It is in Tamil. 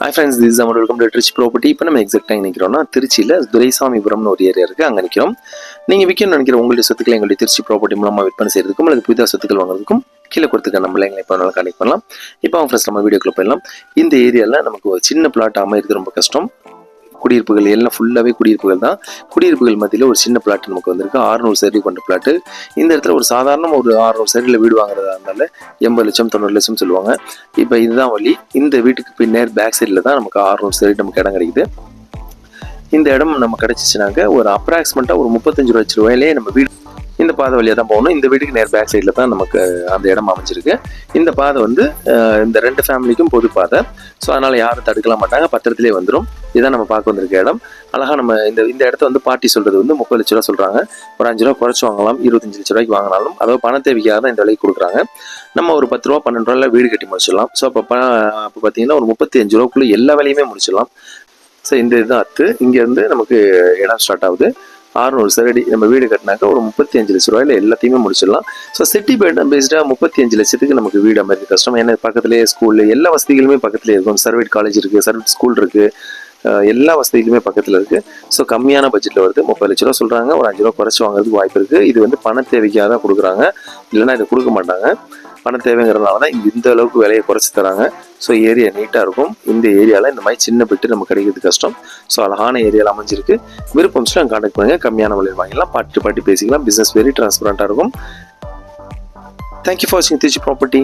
Hi friends this amount welcome to Trichy property இப்போ நம்ம எக்ஸாக்டாக நினைக்கிறோம்னா திருச்சியில் துரைசாமிபுரம்னு ஒரு ஏரியா இருக்குது அங்கே நிற்கிறோம் நீங்கள் விற்கணும்னு நினைக்கிற உங்களுடைய சொத்துக்களை எங்களுடைய திருச்சி ப்ராப்பர்ட்டி மூலமாக விற்பனை செய்யறதுக்கும் அல்லது புதிதாக சொத்துக்கள் வாங்குறதுக்கும் கீழே கொடுத்துக்க நம்மள எங்களை இப்போ நல்லா கனெக்ட் பண்ணலாம். இப்போ அவங்க ஃப்ரெண்ட்ஸ் நம்ம வீடியோக்குள்ள போயிடலாம். இந்த ஏரியாவில் நமக்கு ஒரு சின்ன பிளாட் அமைகிறது ரொம்ப கஷ்டம். குடியிருப்புகள் எல்லாம் ஃபுல்லாகவே குடியிருப்புகள் தான். குடியிருப்புகள் மத்தியில் ஒரு சின்ன பிளாட் நமக்கு வந்திருக்கு. 600 சரி கொண்ட பிளாட்டு இந்த இடத்துல ஒரு சாதாரண ஒரு 600 சரியில் வீடு வாங்குறதா இருந்தாலும் எண்பது லட்சம் தொண்ணூறு லட்சம் சொல்லுவாங்க. இப்போ இதுதான் வழி. இந்த வீட்டுக்கு பின்னேர் பேக் சைடில் தான் நமக்கு 600 சரி நமக்கு இடம் கிடைக்குது. இந்த இடம் நம்ம கிடைச்சிச்சுனாக்க ஒரு அப்ராக்சிமேட்டாக ஒரு முப்பத்தஞ்சு லட்ச ரூபாயிலே நம்ம வீடு இந்த பாதை வழியாக தான் போகணும். இந்த வீட்டுக்கு நேர் பேக் சைடில் தான் நமக்கு அந்த இடம் அமைஞ்சிருக்கு. இந்த பாதை வந்து இந்த ரெண்டு ஃபேமிலிக்கும் பொது பாதை. ஸோ அதனால் யாரும் தடுக்கலாம் மாட்டாங்க. பத்திரத்திலே வந்துடும் இதான் நம்ம பார்க்க வந்திருக்க இடம். அழகாக நம்ம இந்த இந்த இடத்த வந்து பாட்டி சொல்கிறது வந்து முப்பது லட்ச ரூபா சொல்கிறாங்க ஒரு அஞ்சு ரூபா குறைச்சி வாங்கலாம் இருபத்தஞ்சு லட்ச ரூபாய்க்கு வாங்கினாலும். அதாவது பண தேவைக்காக தான் இந்த விலைக்கு கொடுக்குறாங்க. நம்ம ஒரு பத்து ரூபா பன்னெண்டு ரூபாயில் வீடு கட்டி முடிச்சிடலாம். ஸோ அப்போ அப்போ பார்த்தீங்கன்னா ஒரு முப்பத்தி அஞ்சு ரூபாக்குள்ளே எல்லா வேலையுமே முடிச்சிடலாம். ஸோ இந்த இதுதான் அத்து. இங்கேருந்து நமக்கு இடம் ஸ்டார்ட் ஆகுது. ஆறுநூறு சரடி நம்ம வீடு கட்டினாக்க ஒரு முப்பத்தி அஞ்சு லட்ச ரூபாயில எல்லாத்தையுமே முடிச்சிடலாம். ஸோ சிட்டி பேட் பேஸ்டாக முப்பத்தி அஞ்சு லட்சத்துக்கு நமக்கு வீடு அமைறது கஷ்டம். ஏன்னா பக்கத்துலேயே ஸ்கூலு எல்லா வசதிகளுமே பக்கத்துலேயே இருக்கும். சர்வேட் காலேஜ் இருக்குது சர்வேட் ஸ்கூல் இருக்குது எல்லா வசதிகளுமே பக்கத்தில் இருக்குது ஸோ கம்மியான பட்ஜெட்டில் வருது. முப்பது லட்ச ரூபா சொல்கிறாங்க ஒரு அஞ்சு ரூபா குறைச்சி வாங்குறதுக்கு வாய்ப்பு இருக்குது இது வந்து பண தேவைக்காக தான் கொடுக்குறாங்க. இல்லைன்னா இதை கொடுக்க மாட்டாங்க. பண தேவைங்கிறதுனால தான் இந்த அளவுக்கு விலையை குறைச்சி தராங்க. ஸோ ஏரியா நீட்டாக இருக்கும். இந்த ஏரியாவில் இந்த மாதிரி சின்ன பிட்டு நம்ம கிடைக்கிறது கஷ்டம். ஸோ அழகான ஏரியாவில் அமைஞ்சிருக்கு. விருப்பம் நாங்கள் காண்டாக்ட் பண்ணுங்கள் கம்மியான விலையில் வாங்கிக்கலாம் பாட்டு பாட்டி பேசிக்கலாம். பிஸ்னஸ் வெரி டிரான்ஸ்பரண்ட்டாக இருக்கும். தேங்க்யூ ஃபார் வாட்சிங் திருச்சி ப்ராப்பர்ட்டி